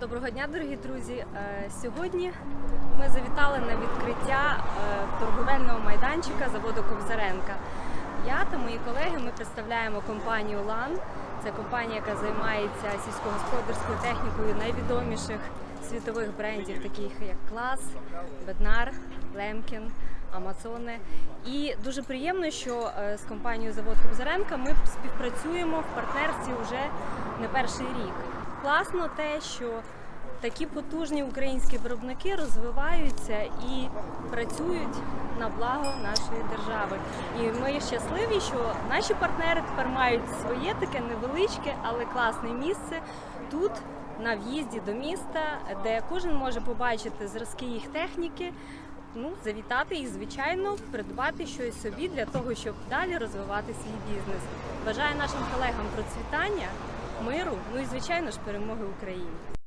Доброго дня, дорогі друзі. Е, Сьогодні ми завітали на відкриття е, торговельного майданчика заводу Кобзаренка. Я та мої колеги ми представляємо компанію Лан. Це компанія, яка займається сільськогосподарською технікою найвідоміших світових брендів, таких як Клас, Беднар, Лемкін. Амазони. І дуже приємно, що е, з компанією Завод Кобзаренка ми співпрацюємо в партнерстві вже не перший рік. Класно те, що такі потужні українські виробники розвиваються і працюють на благо нашої держави. І ми щасливі, що наші партнери тепер мають своє таке невеличке, але класне місце тут. На в'їзді до міста, де кожен може побачити зразки їх техніки, ну, завітати і, звичайно, придбати щось собі для того, щоб далі розвивати свій бізнес. Бажаю нашим колегам процвітання, миру, ну і звичайно ж перемоги Україні.